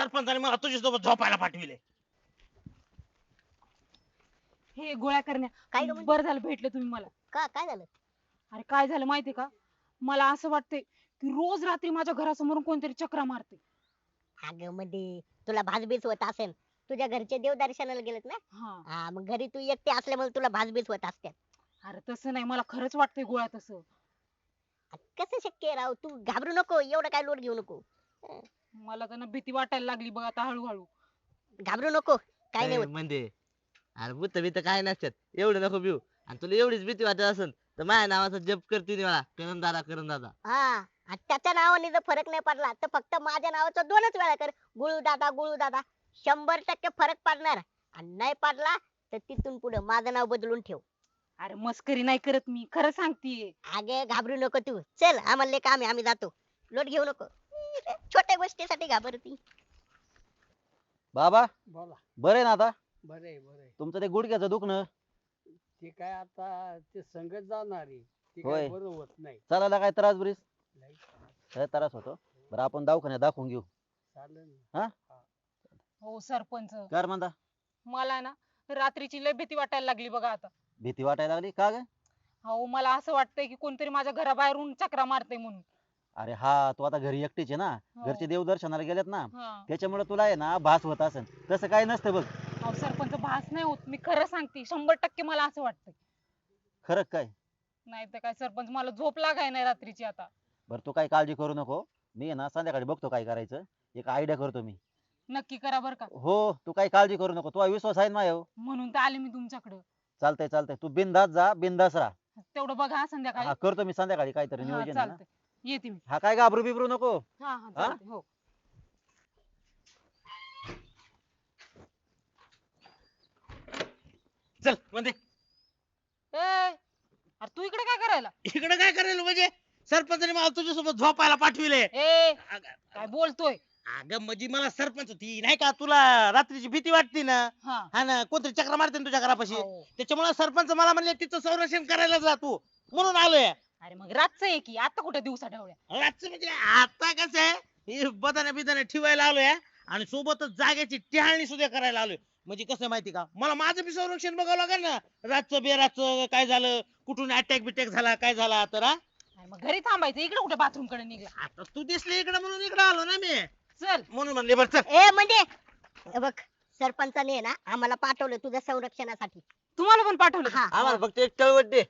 सरपंचाने मला तुझ्यासोबत झोपायला पाठविले. हे गोळ्या काय करण्या गं म्हणजे? बरं झालं भेटले तुम्ही मला. का काय झालं? अरे काय झालं माहितीये का? मला असं वाटतंय की रोज रात्री माझ्या घरासमोरून कोणतरी चक्रा मारते अगं मध्ये तुला भासबीस होत असेल. तुझ्या घरचे देवदर्शनाला गेलेत ना? हा. हा मग घरी तू एकटे असल्यामुळे तुला भासबीस होत असते अरे तसं नाही मला खरंच वाटतंय गोळ्या तसं. कसं शक्य आहे राव? तू घाबरू नको एवढं काय लोट घेऊ नको. मला तर ना भीती वाटायला लागली बघ आता हळूहळू. घाबरू नको काय नाही होत. म्हणजे अरे भूत भीत काय नसतात एवढं नको भिऊ. आणि तुला एवढीच भीती वाटत असेल तर माझ्या नावाचा जप करते मला करण दादा करण दादा हा आणि त्याच्या नावाने जर फरक नाही पडला तर फक्त माझ्या नावाचा दोनच वेळा कर. गुळू दादा गुळू दादा शंभर टक्के फरक पडणार. आणि नाही पडला तर तिथून पुढे माझं नाव बदलून ठेव. अरे मस्करी नाही करत मी खरं सांगतीये. अगे घाबरू नको तू. चल आम्हाला लय काम आहे आम्ही जातो. लोट घेऊ नको. छोट्या गोष्टीसाठी घाबरती. बाबा बोला. बरे ना आता? बरे बरे तुमचं ते गुडघ्याचं दुखणं? ते काय आता ते संगत जाणार आहे ते होय. काय बरं होत नाही. चालायला काय त्रास बरीच काय त्रास. होतो. बरं आपण दवाखान्यात दाखवून घेऊ. चालेल ना. हो? सरपंच. कर म्हणता? मला ना रात्रीची लय भीती वाटायला लागली बघा आता. भीती वाटायला लागली? का ग? हो मला असं वाटतंय की कोणतरी माझ्या घराबाहेरून चक्रा मारते म्हणून. अरे हा तू आता घरी एकटीच आहे ना? हो. घरचे देवदर्शनाला गेलेत ना? हा. त्याच्यामुळे तुला आहे ना भास होत असेल. तसं काही नसतं बघ. अहो सरपंच भास नाही होत. मी खरं सांगते शंभर टक्के मला असं वाटतंय. खरं काय? नाही तर काय सरपंच मला झोप लागाय नाही रात्रीची आता. बरं तू काही काळजी करू नको. मी आहे ना संध्याकाळी बघतो काय करायचं. एक आयडिया करतो मी. नक्की करा बर का. हो तू काही काळजी करू नको. तुला विश्वास आहे ना माझ्यावर? म्हणून तर आले मी तुमच्याकडं. चालतंय चालतंय. तू बिंदास जा बिंदास राहा. तेवढं बघा हा संध्याकाळी. हा करतो मी संध्याकाळी काहीतरी हा नियोजन आहे ना? चालतंय. येते मी. हा काय घाबरू बिबरू नको. हा हा चालतंय हो. चल ए अरे तू इकडे काय करायला? इकडे काय करेल म्हणजे? सरपंचाने मला तुझ्यासोबत झोपायला पाठविले. ए अग- काय बोलतोय? अगं म्हणजे मला सरपंच ती नाही का तुला रात्रीची भीती वाटते ना? हा. हा ना कोणतरी चक्र मारते ना तुझ्या घरापाशी? हो. त्याच्यामुळे सरपंच मला म्हणले तिचं संरक्षण करायला जा तू. म्हणून आलोय. अरे मग रातचं आहे की? आता कुठे दिवसा ढवळ्या? रातचं म्हणजे आता कसं आहे? हे बदाने बिदाने ठेवायला आलोय आणि सोबतच जागेची टहाळणी सुद्धा करायला आलोय. म्हणजे कसं आहे माहिती का? मला माझं बी संरक्षण बघावं लागेल ना. रातचं बेरातचं काय झालं? कुठून अटॅक बिटॅक झाला? काय झाला? तर हा? अरे मग घरी थांबायचं. इकडे कुठे बाथरूमकडे निघला? आता तू दिसली इकडे म्हणून इकडे आलो ना मी. चल. म्हणून म्हणले बरं चल. ए म्हणजे हे बघ सरपंचाने आहे ना आम्हाला पाठवलं तुझ्या संरक्षणासाठी. तुम्हाला पण पाठवलं? का? हा. आम्हाला फक्त एक तळवट दे.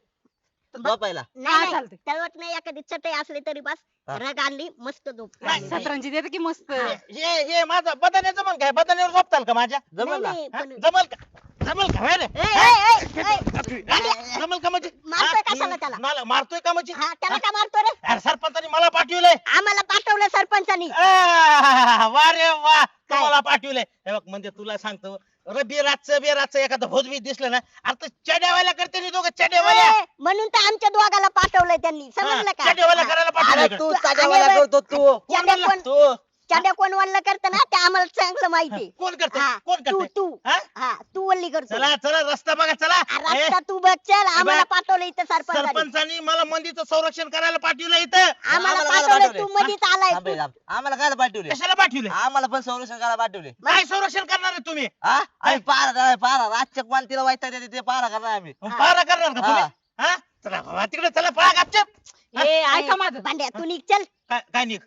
झोपायला. नाही हा, नाही. चालतंय. तळवट नाही एखादी चटई असली तरी बस. हा. रग आणली मस्त झोप. नाही, लागली. सतरंजी देते की मस्त. हे. हे माझं बदाने जमल काय? बदानेवर झोपताल का माझ्या? जमल ना? नाही, हा? पण- जमल का? जमल का? होय रे? ए, ए, ए, ए, हा? जमल का म्हणजे? मारतोय हा? कशाला त्याला? मला मारतोय का म्हणजे? हा त्याला का मारतो रे? अरे सरपंचाने मला पाठविलंय. आम्हाला पाठवलं सरपंचानी. आह, वा रे वा. तुम्हाला पाठवलंय. हे बघ म्हणजे तुला सांगतो रबी रातचं बे रातचं एखादं भोजबी दिसलं ना अरे चड्यावाल्या करते नी दोघं चड्यावाल्या. ए, म्हणून तर आमच्या दोघाला पाठवलंय त्यांनी. समजलं का? चड्यावाल्या हा. करायला अरे पाठवलं तू आणि करतो तू. म्हणलं? कोण तू चड्या कोण वल्ल करत ना ते आम्हाला चांगलं माहिती. कोण करते? हा, कोण तू करते तू. हा? हा तू वल्ली करतो चला चला रस्ता बघा चला. ए, रस्ता तू बघ चल आम्हाला बघ. पाठवलं इथं सरपंचानी. सरपंचानी मला मंदीचं संरक्षण करायला पाठवलं इथं. आम्हाला पाठवलं पाठवलंय? तू मधीच आलाय थांब रे, तू. थांब. आम्हाला काय पाठवले? कशाला पाठवले? आम्हाला पण संरक्षण करायला पाठवले. काय संरक्षण करणार आहे तुम्ही? हा? आम्ही पारा करायला पारा. रातच्या क्वांतीला वाईट ते पारा करणार आम्ही. पारा करणार का तुम्ही? हा. चला बाबा तिकडे चला पळा गपचप. ए ऐका माझं. भांड्या तू निघ चल. काय काय निघ?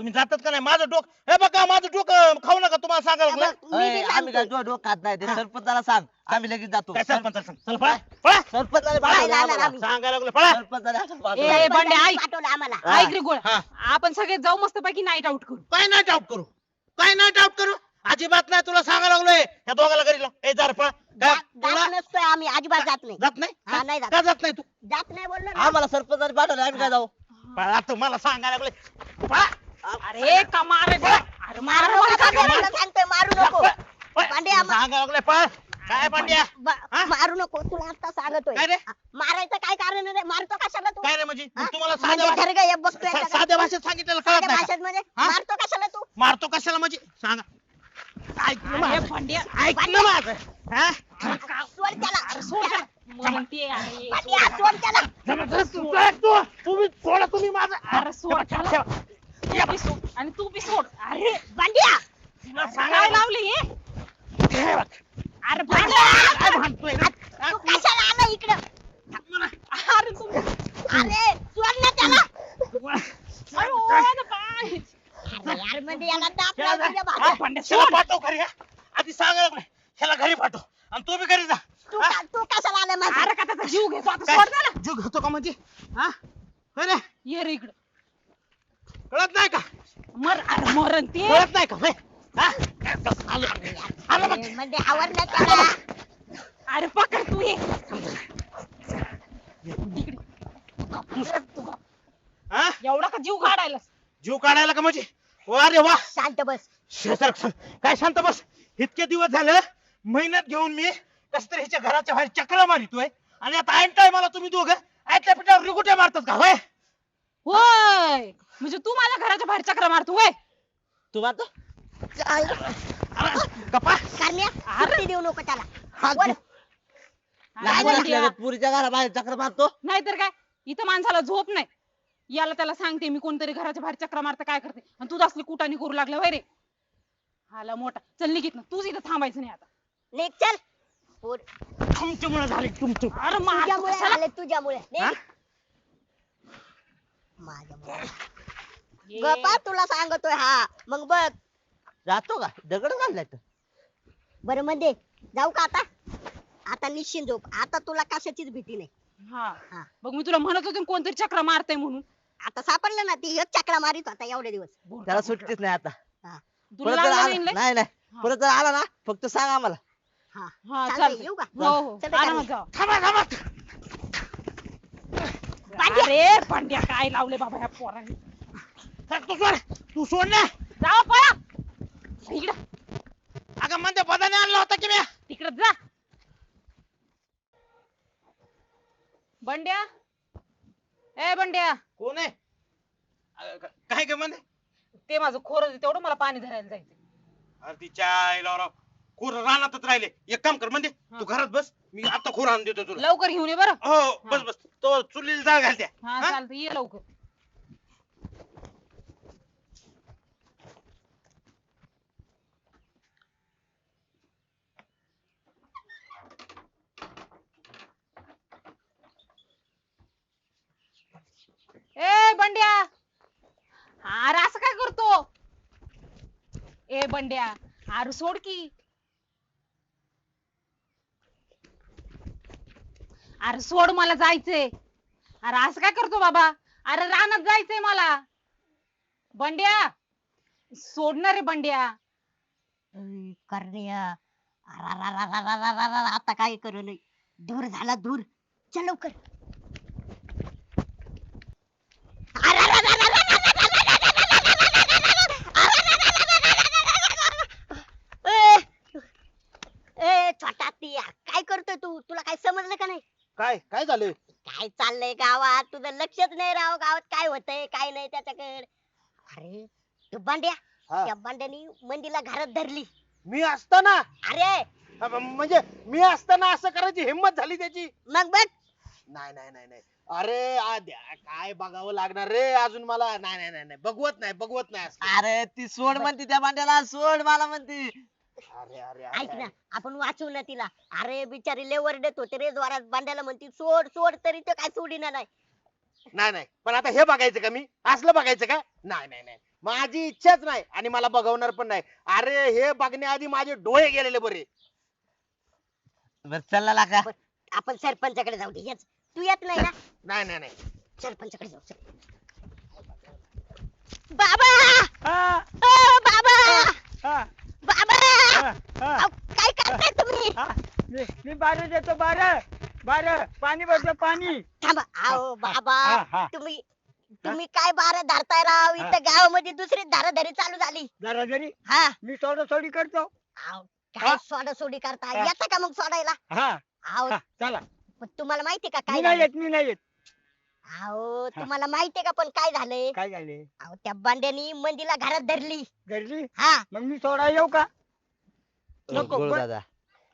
तुम्ही जातात का नाही? माझं डोक हे बघा माझं डोकं खाऊ नका तुम्हाला सांगायला लागलं. मी बी अय, आम्ही काय सांगतो. तुझं डोकं खात नाही ते सरपंचाला सांग. आम्ही लगेच जातो. काय सरपंच चला पळा. पळा. सरपंचाला काय पाठवलं जाणार आम्हाला. आम्ही? सांगायला लागलं पळा. सरपंचाला असं ए, पाठवलं. बंड्या, सरपंचानी ऐक. पाठवलं आम्हाला. हा. ऐक रे गोळ्या. हा. आपण सगळे जाऊ मस्त पैकी नाईट आउट करू. काय नाही डाऊट करू? काय नाही डाऊट करू? अजिबात नाही तुला सांगायला लागलोय. या दोघाला घरी लाव. ए जार पळा. काय? जात तुला जात नसतोय आम्ही अजिबात जात नाही. जात नाही? हा? नाही जात. का जात नाही तू? जात नाही बोललो ना. आम्हाला सरपंचाने पाठवलं आम्ही काय जाऊ? पळा आता मला सांगायला लागलोय. पळा. अरे कमार अरे मारू मार नको का सांगतोय मारू नको. पांड्या, पळा काय पांड्या ब-? मारू नको तुला आता सांगतोय काय रे? मारायचं काय कारण आहे रे मारतो कशाला तू काय रे म्हणजे हा? तुम्हाला म्हणजे साध्या घर गे बघतोय का? साध्या भाषेत सांगितलेलं कळत साध्या नाही का? भाषेत म्हणजे हा? मारतो कशाला तू मारतो कशाला म्हणजे सांगा ऐक ना अरे माझं. भांड्या ऐक ना माझं हा? सोड त्याला सोड त्याला. म्हणून ते आहे. पांड्या, सोड त्याला जबरदस्त तू काय तू तुम्ही सोडा तुम्ही माझं अरे सोड. तू आणि तू बी अरे बांडिया! तुला सांगायला लावली एवढा का जीव काढायला जीव काढायला का म्हणजे? वा रे वा. शांत बस. शेजार काय शांत बस? इतके दिवस झालं मेहनत घेऊन मी कस तरी ह्याच्या घराच्या बाहेर चक्र मारितोय. आणि आता ऐन टायमाला तुम्ही दोघं. ऐकल्या पिठावर रिगुट्या मारतात का? होय? होय. म्हणजे तू माझ्या घराच्या बाहेर चक्र मारतो होय? तू मारतो? अरे, गप्पा. करण्या सुट्टी देऊ नको त्याला? हा, वर. लहान पुरीच्या घराबाहेर चक्र मारतो. नाहीतर काय? इथं माणसाला झोप नाही. याला त्याला सांगते मी कोणतरी घराच्या बाहेर चक्र मारतं काय करते? आणि तू असली कुटानी करू लागला वय रे? हाला मोठा. चल निघित ना. तूच इथं थांबायचं नाही आता. निघ चल. पोर- तुमच्यामुळे झाले तुमचं. अरे मार तुझ्यामुळे कशाला? आले तुझ्यामुळे. निघ. हा? माझ्यामुळे. ये. गप्पा तुला सांगतोय हा. मग बघ. जातो का? दगड घाललाय तर. बरं म्हणजे जाऊ का आता? आता निश्चिंत झोप. आता तुला कशाचीच भीती नाही. हा. हा. बघ मी तुला म्हणत होते ना कोणतरी चक्र मारतय म्हणून. आता सापडलं ना ती एक चक्रा मारित होता एवढे दिवस. त्याला सुट्टीच नाही आता. परत जर आला नाही? नाही. नाही परत जर आला ना फक्त सांग आम्हाला. हा. हा चालतंय, चालतंय. येऊ का? हो हो. चल थांबा अरे पांड्या काय लावले बाबा ह्या पोरांनी? सर, तू सोड. तू सोड ना. जा पळा. इकडे. अगं म्हणते पदाने आणला होता की मी तिकडे जा. बंड्या. ए बंड्या. कोण आहे? का- काय काय म्हणते ते माझं खोर तेवढं मला पाणी धरायला जायचं अरे तिच्या आईला राव खोर रानातच राहिले. एक काम कर म्हणजे तू घरात बस मी आता खोर आणून देतो तुला. लवकर घेऊन ये बरं. हो बस बस. तो चुलीला जाळ घालत्या हा हा? चालतं ये लवकर ए बंड्या अरे असं काय करतो ए बंड्या. अरे सोड की. अरे सोड मला जायचंय. अरे असं काय करतो बाबा? अरे रानात जायचंय मला. बंड्या सोडणार रे बंड्या. अय, करण्या अरारारारारारारा, आता काय करू नये दूर झाला दूर. चल लवकर ए, ए, छोटा तिया काय करतोय तू तुला काय समजलं का नाही काय काय झालं? काय चाललंय गावात? तुझं लक्षच नाही राव गावात काय होतंय काय नाही त्याच्याकडे. अरे तो बांड्या. हा. त्या बांड्यानी मंदीला घरात धरली. मी असताना? अरे! अ, म्हणजे मी असताना असं करायची हिंमत झाली त्याची? मग बघ. नाही नाही नाही नाही. अरे आद्या काय बघावं लागणार रे अजून मला? नाही नाही नाही नाही. बघवत नाही बघवत नाही असं. अरे ती सोड म्हणते त्या भांड्याला सोड मला म्हणते. अरे अरे ऐक अरे. ना आपण वाचवू ना तिला. अरे बिचारी लय वरडत होते रे जोरात बांड्याला म्हणती सोड सोड तरी तो काय सोडीना नाही. नाही नाही. पण आता हे बघायचं का मी? असलं बघायचं का? नाही नाही नाही. माझी इच्छाच नाही आणि मला बघवणार पण नाही. अरे हे बघण्याआधी माझे डोळे गेलेले बरे. बर चला का आपण सरपंचाकडे जाऊ दे हेच. तू येत नाही ना? नाही नाही नाही. सरपंचाकडे जाऊ चल. बाबा! ओ बाबा! बाबा! अहो, काय करताय तुम्ही? मी मी बारा देतो बारा बारा पाणी भरतो पाणी. थांबा. अहो बाबा हा. तुम्ही तुम्ही काय बारा धरताय राव? इथं गावामध्ये दुसरी धाराधरी चालू झाली. जरा जरी हा. मी सोडा सोडी करतो. अहो, काय सोडा सोडी करताय? हा. येता का मग सोडायला? हा. अहो हा, चला. पण तुम्हाला माहितीये का मी काय नाही झालं? येत मी नाही येत. अहो तुम्हाला माहितीये का पण काय झालंय? काय झाले अहो त्या बांड्यानी मंदीला घरात धरली. घरली हा. मग मी सोडा येऊ का? नको, पण- दादा.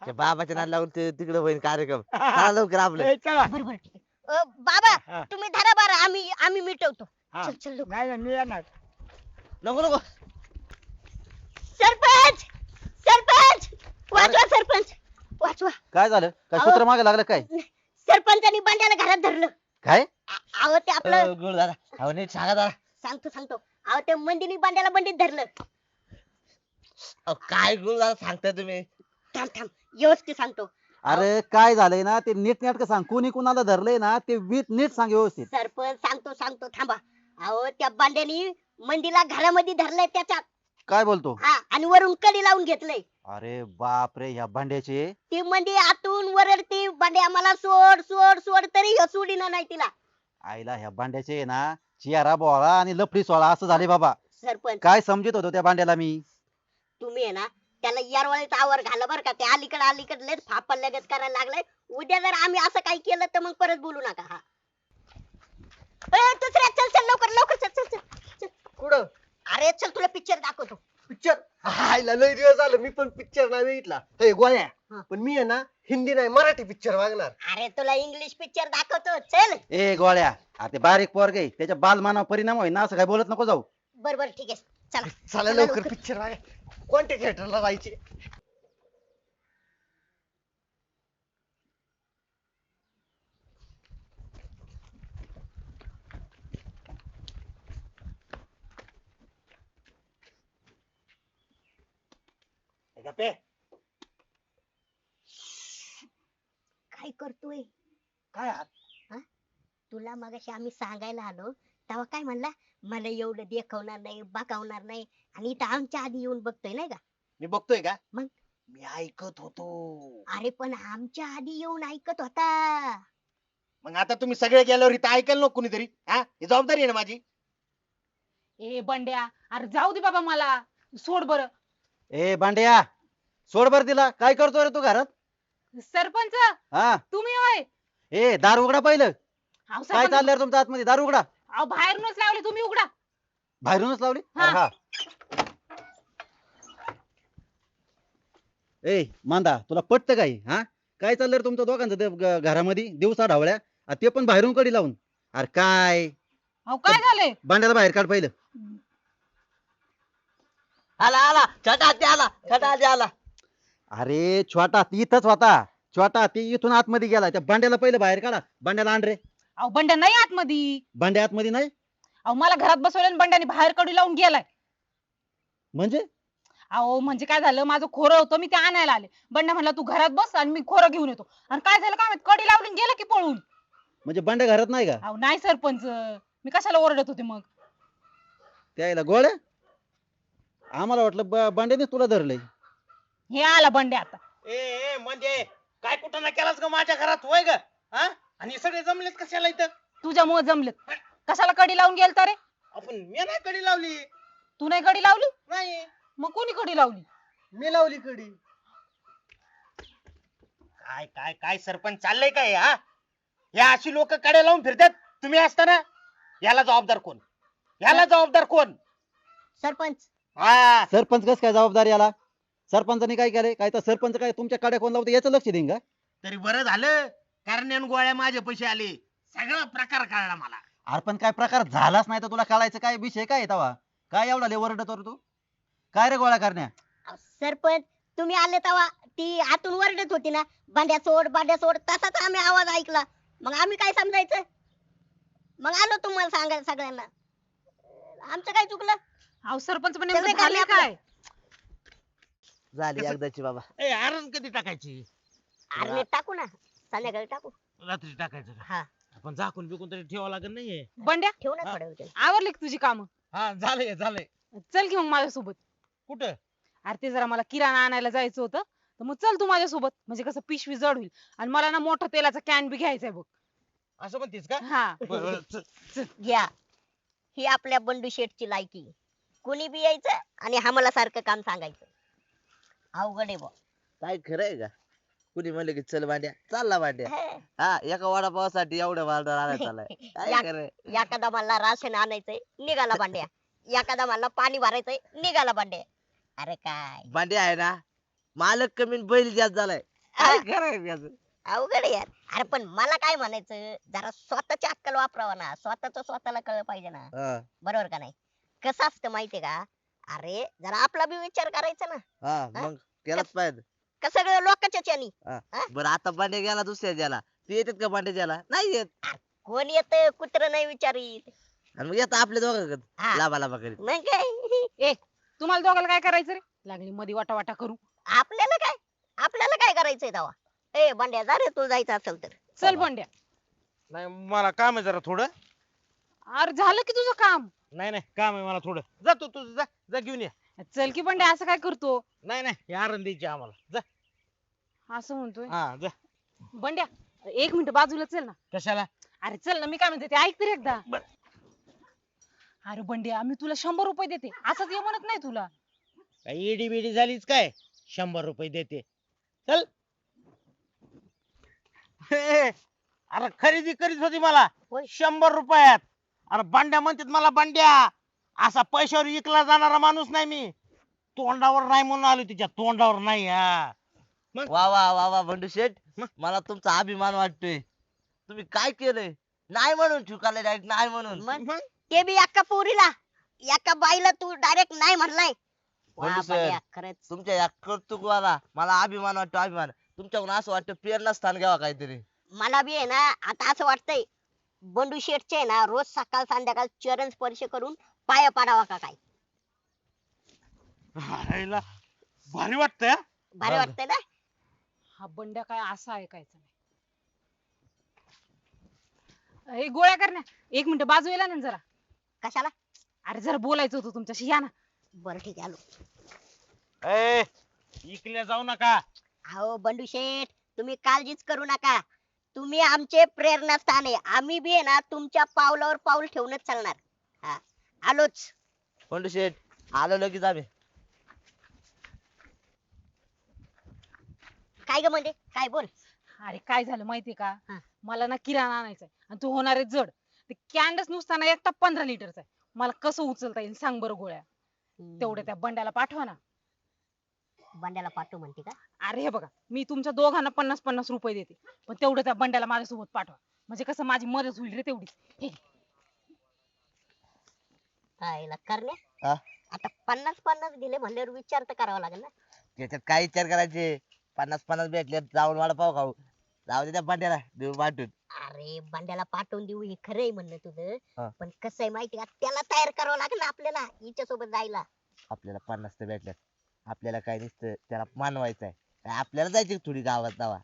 त्या बाबाच्या नाद लागून ते तिकडे होईल कार्यक्रम. चला लवकर आपलं. ए, चला. बरोबर ठीक आहे. अ, बाबा हा. तुम्ही धरा बरं आम्ही आम्ही मिटवतो. हा. चल चल लवकर. नाही नाही, मी येणार. नको नको. सरपंच! सरपंच! वाचवा सरपंच! वाचवा काय झालं? काय अहो. सूत्र मागे लागलं काय? सरपंचानी बांड्याला घरात धरलं. काय? आ- अहो ते आपलं गोड दादा. अहो नीट सांगा दादा सांगतो सांगतो. अहो ते मंदिनी बांड्याला बंडीत धरलं. अहो, काय गुरु दादा सांगताय तुम्ही? थांब थांब. व्यवस्थित सांगतो. अरे काय झालंय ना ते नीट नेटकं सांग. कोणी कुणाला धरलंय ना ते वीट नीट सांग व्यवस्थित. सरपंच सांगतो सांगतो. थांबा. अहो त्या बांड्यानी मंदीला घरामध्ये धरलंय त्याच्या काय बोलतो? हा आणि वरून कडी लावून घेतलंय. अरे बाप रे ह्या भांड्याचे ती मंदी आतून वरडती. बांड्या मला सोड सोड सोड तरी ह्यो सोडीना नाही तिला. आईला ह्या भांड्याचे ना चियारा बोळा आणि लफडी सोळा असं झाले बाबा. सरपंच. काय समजत होतो त्या भांड्याला मी? तुम्ही आहे ना त्याला यारवाळीचा आवर घाला बरं का. ते अलीकडे अलीकडे लयच फापल लगेच करायला लागलाय. उद्या जर आम्ही असं काही केलं तर मग परत बोलू नका हा. ए, दुसऱ्या चल चल लवकर लवकर चल चल चल कुठं? अरे चल तुला पिक्चर दाखवतो. पिक्चर हायला लय दिवस झालं मी पण पिक्चर नाही बघितला. हे गोळ्या. पण मी आहे ना हिंदी नाही मराठी पिक्चर बघणार. अरे तुला इंग्लिश पिक्चर दाखवतो चल. ए गोळ्या अरे ते बारीक पोरग आहे त्याच्या बालमानावर परिणाम होईल ना असं काय बोलत नको जाऊ. बर बर ठीक आहे. चला. चला लवकर पिक्चर बघा कोणत्या थिएटरला जायचे? गप्पे. काय करतोय? काय तुला मगाशी आम्ही सांगायला आलो. तेव्हा काय म्हणला? मला एवढं देखवणार नाही बघवणार नाही. आणि इथं आमच्या आधी येऊन बघतोय नाही का? मी बघतोय का? मग? मी ऐकत होतो. अरे पण आमच्या आधी येऊन ऐकत होता. मग आता तुम्ही सगळे गेल्यावर इथं ऐकायला नको कुणीतरी हा? ही जबाबदारी आहे ना माझी? ए बंड्या अरे जाऊ दे बाबा मला. सोड बर. ए भांड्या सोड बर तिला. काय करतो रे तू घरात? सरपंच हा. तुम्ही होय? ए दार उघडा पहिलं. अहो, काय सरपंच, चाललंय रे तुमच्या आतमध्ये? दार उघडा. अहो बाहेरूनच लावले तुम्ही उघडा. बाहेरूनच लावली? हा. हा. ए मांदा तुला पटत काय? हा? काय चाललंय रे तुमच्या दोघांचं ते ग- घरामध्ये? दिवसा ढावळ्या? आ ते पण बाहेरून कडी लावून. अरे काय? अहो काय झालंय? भांड्याला बाहेर काढ पहिलं. आला आला. छोटा हाती आला छोटा हाती आला. अरे छोटा ती इथंच होता. छोटा ती इथून आतमध्ये गेला. त्या भांड्याला पहिलं बाहेर काढा. भांड्याला आण रे. अहो बंड्या नाही आतमध्ये. भांड्या आतमध्ये नाही? अहो मला घरात बसवलं आणि बंड्याने बाहेर कडी लावून गेलाय. म्हणजे? अहो म्हणजे काय झालं? माझं खोरं होतं मी ते आणायला आले. बंड्या म्हणला तू घरात बस आणि मी खोरं घेऊन येतो. आणि काय झालं काय माहीत? कडी लावून गेला की पळून? म्हणजे भांड्या घरात नाही का? अहो नाही सरपंच. मी कशाला ओरडत होते मग? त्याला गोळ्या? आम्हाला वाटलं ब- भांड्यानेच तुला धरलंय. हे आला बंड्या आता. ए ए म्हणजे? काय कुठं ना केलास ग माझ्या घरात? होय ग हा? आणि हे सगळे जमलेत कशाला इथं? तुझ्यामुळे जमलेत. कशाला कडी लावून गेलता रे? आपण मी नाही कडी लावली. तू नाही कडी लावली? नाही. मग कोणी कडी लावली? मी लावली कडी. काय काय काय सरपंच चाललंय काय हा? या अशी लोक कडे लावून फिरतात? तुम्ही असताना? याला जबाबदार कोण? याला जबाबदार कोण? सरपंच. हा. सरपंच कस काय जबाबदारी याला? सरपंचाने काय केलंय? काय तर सरपंच काय तुमच्या काड्या कोण लावते याचं लक्ष देईन का? तरी बरं झालं. कारण यानं गोळ्या माझे पैसे आले. सगळा प्रकार कळला मला. अरे पण काय प्रकार झालाच नाही तर तुला कळायचं काय? विषय काय आहे तवा? काय एवढा लय ओरडत वर तू? काय रे गोळ्या करण्या? अहो, सरपंच तुम्ही आले तेव्हा ती आतून वरडत होती ना. बांड्या सोड बांड्या सोड तसाच आम्ही आवाज ऐकला. मग आम्ही काय समजायचं? मग आलो तुम्हाला सांगायला सगळ्यांना. आमचं काय चुकलं? अहो सरपंच पण सगळे काढले काय? झाली कसं? एकदाची बाबा. ए आरण कधी टाकायची? अरे टाकू ना. संध्याकाळी टाकू? रात्री टाकायचं का? हा. आपण झाकून बिकून तरी ठेवावं लागेल नाहीये. बंड्या ठेवू ना हा. थोड्या वेळ आवरली का तुझी कामं? हा झालंय झालंय. चल की मग माझ्यासोबत. कुठं? अरे ते जरा मला किराणा आणायला जायचं होतं. तर मग चल तू माझ्यासोबत. म्हणजे कसं पिशवी जड होईल. आणि मला ना मोठा तेलाचा कॅन बी घ्यायचा आहे बघ. असं म्हणतीस का? हा. बरं, बरं, चल. घ्या. ही आपल्या बंडू शेठची लायकी. कोणी बी यायचं आणि आम्हाला सारखं काम सांगायचं. अवघड आहे बुवा. काय खरं आहे का? कुणी म्हणलं की चल भांड्या चालला भांड्या. हे. एका वडापावासाठी एवढ्या वाढ आणायला चाललाय काय खरं? एखादा मला राशन आणायचंय निघाला भांड्या. एखादा मला पाणी भरायचंय निघाला भांड्या. अरे काय? भांड्या आहे ना मालक कमी न बैल जास्त झालाय. काय खरं आहे याचं? अवघड आहे यार. अरे पण मला काय म्हणायचं जरा स्वतःची अक्कल वापरावा ना. स्वतःच स्वतःला कळलं पाहिजे ना. हा, बरोबर का नाही? कसं असतं माहितीये का? अरे जरा आपला बी विचार करायचा ना. हा? मग त्यालाच पाहिजे. का सगळं लोकांच्याच यानी? बरं आता भांड्या गेला दुसऱ्या ज्याला. तू येतात का भांड्या ज्याला? नाही येत. कोण येत? कुत्र नाही विचारित. आणि मग येतं आपल्या दोघांकडे. हा. लाभा लाभा करीत. मग काय? तुम्हाला दोघाला काय करायचं रे? लागली मध्ये वाटा वाटा करू. आपल्याला काय? आपल्याला काय करायचंय तेव्हा ए बंड्या जा रे तू जायचं असेल तर. चल बंड्या नाही मला काम आहे जरा थोडं. अरे झालं की तुझं काम? नाही नाही काम आहे मला थोडं. जा तू तुझं जा जा घेऊन ये. चल की बंड्या असं काय करतो? नाही नाही हे आरण द्यायची आम्हाला. जा. असं म्हणतोय? हा जा. बंड्या एक मिनिट बाजूला चल ना. कशाला? अरे चल ना मी काय म्हणते ते ऐक तरी एकदा. बर. अरे बंड्या मी तुला शंभर रुपये देते. असंच ये म्हणत नाही तुला. काय इडी बिडी झालीच काय? शंभर रुपये देते. चल. हे, अरे खरेदी करीत होती मला. होय. शंभर रुपयात. अरे बांड्या म्हणतात मला बांड्या. असा पैशावर विकला जाणारा माणूस नाही मी. तोंडावर नाही म्हणून आलो तिच्या तोंडावर नाही हा. वा वा वा वा बंडू शेठ मग? मला तुमचा अभिमान वाटतोय. तुम्ही काय केलंय? नाही म्हणून चुकाले डायरेक्ट नाही म्हणून. मग? मग? ते बी एका पोरीला एका बाईला तू डायरेक्ट नाही म्हणलाय. वा बंडू सर. बंड्या खरंच. तुमच्या या कौतुकवाला मला अभिमान वाटतो अभिमान. तुमच्याकडून असं वाटतं प्रेरणा स्थान घ्यावा काहीतरी. मला बी आहे ना आता असं वाटतंय बंडू शेठचे ना रोज सकाळ संध्याकाळ चरण स्पर्श करून पाया पाडावा का काय? हायला भारी वाटतंय हा. भारी बरं. वाटतंय ना? हा बंड्या काय असं ऐकायचं नाही. ए, गोळ्या करण्या एक मिनिट बाजू येला ना जरा. कशाला? अरे जरा बोलायचं होतं तुमच्याशी. या ना. बरं ठीक आहे आलो. ए इकल्या जाऊ नका. अहो बंडू शेठ तुम्ही काळजीच करू नका. तुम्ही आमचे प्रेरणास्थान आहे. आम्ही बी आहे ना तुमच्या पावलावर पाऊल ठेवूनच चालणार. हा. आलोच. बंडू शेठ आलो लगेच आम्ही. काय ग म्हणजे? काय बोल. अरे काय झालं माहितीये का? हा. मला ना किराणा आणायचा आणि तू होणार आहे जड. ते कॅन्डस नुसताना एकटा पंधरा लिटरचा आहे. मला कसं उचलता येईल सांग बरं गोळ्या. तेवढ्या त्या बंड्याला पाठवा ना. बंड्याला पाठवू म्हणते का? अरे हे बघा मी तुमच्या दोघांना पन्नास पन्नास रुपये देते. पण तेवढं त्या बंड्याला माझ्यासोबत पाठवा. म्हणजे कसं माझी मदत होईल रे तेवढी हे घे. हायला करण्या हा? आता पन्नास पन्नास दिले म्हणल्यावर विचार तर करावा लागेल ना. त्याच्यात काय विचार करायचे? पन्नास पन्नास भेटले जाऊन वाडा पाव खाऊ. जाऊ दे त्या पांड्याला देऊ पाठवून. अरे बंड्याला पाठवून देऊ हे खरंय म्हणणं हा. तुझं पण कसं आहे माहिती का? त्याला तयार करावं लागेल ना आपल्याला हिच्या सोबत जायला. आपल्याला पन्नास तर भेटल्यात. आपल्याला काय नुसतं त्याला मानवायचं आहे आपल्याला जायची थोडी गावात जावा.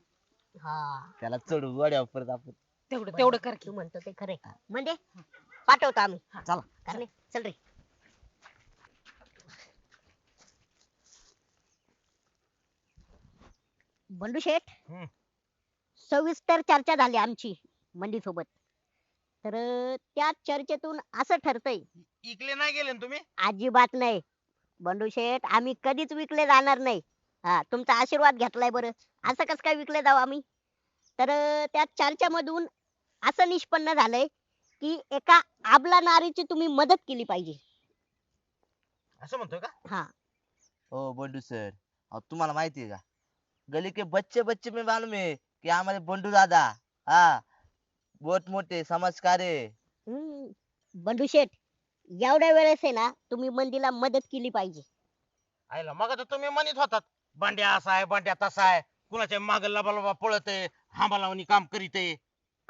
हा. त्याला चढू वड्यावर परत आपण. तेवढं तेवढं कर की. तू म्हणतो ते खरंय म्हणजे पाठवतो आम्ही. हा. चला. करणे चल रे बंडू शेठ हम्म. सविस्तर चर्चा झाली आमची मंडी सोबत तर अं, त्या चर्चेतून असं ठरतंय. इकले नाही गेले ना तुम्ही? अजिबात नाही. बंडू शेठ आम्ही कधीच विकले जाणार नाही. हा तुमचा आशीर्वाद घेतलाय बरं. असं कसं काय विकले जाऊ आम्ही? तर अं, त्या चर्चेमधून असं निष्पन्न झालंय की एका आबला नारीची तुम्ही मदत केली पाहिजे. असं म्हणतोय का? हा. हो बंडू सर. अहो तुम्हाला माहिती आहे का? गली के बच्चे बच्चे में मालूम है कि हमारे बंडू दादा. हा. बहुत मोठे समाजकार्य हम्म. बंडू शेठ एवढ्या वेळेस आहे ना तुम्ही मंदीला मदत केली पाहिजे. आयला मग तर तुम्ही म्हणत होतात बांड्या असा आहे बांड्या तसा आहे. कुणाच्या माग लबा लबा पळत आहे हांबा लावणी काम करीत आहे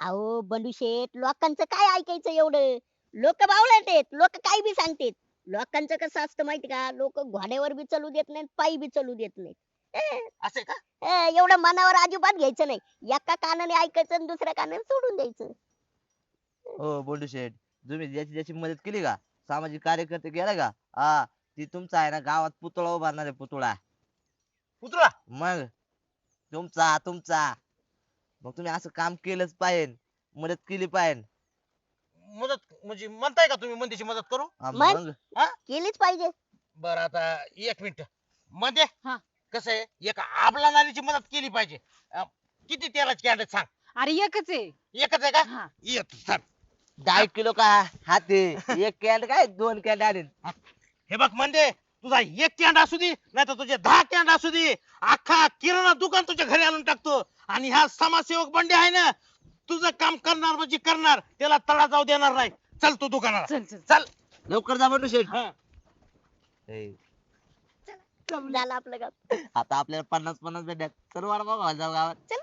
अहो बंडू शेठ लोकांचं काय ऐकायचं एवढं? लोक बावळट आहेत लोक काय बी सांगतात लोकांचं कसं असतं माहिती का? लोक घोड्यावर बी चालू देत नाहीत पायी बी चालू देत नाहीत. ए, असे का? ए, एवढं मनावर अजिबात घ्यायचं नाही. एका कानाने ऐकायचं आणि दुसऱ्या कानाने सोडून द्यायचं. हो बंडू शेठ तुम्ही ज्याची ज्याची मदत केली का? सामाजिक कार्यकर्ते गेला का? हा ती तुमचा आहे ना गावात पुतळा उभारणार आहे पुतळा? उतरा मग? तुमचा तुमचा. मग तुम्ही असं काम केलंच पाहिजे मदत केली पाहिजे. मदत म्हणजे म्हणताय का तुम्ही मंदीची मदत करू? हा, मग? मग? केलीच पाहिजे. बर आता एक मिनिट. मध्ये हा. कसं आहे एका आबला नारीची मदत केली पाहिजे. अं, किती तेलाची कॅन्ड सांग. अरे एकच आहे. एकच आहे का? हा. येतो सांग. दहा किलो का? हाते. एक कॅन्ड काय? दोन कॅन्ड आणेल हे बघ म्हणजे तुझा एक कॅन्ड असू दे नाही तर तुझे दहा कॅन्ड असू दे. अख्खा किराणा दुकान तुझ्या घरी आणून टाकतो. आणि हा समाजसेवक बंडे आहे ना तुझं काम करणार म्हणजे करणार त्याला तडा जाऊ देणार नाही. चल तू दुकानाला. चल चल. चल. लवकर जा बंडू शेठ. हा. ए, झालं आपलं काम आता आपल्याला पन्नास पन्नास भेटत सर्व वाडा बघा जाऊ गावात. चल.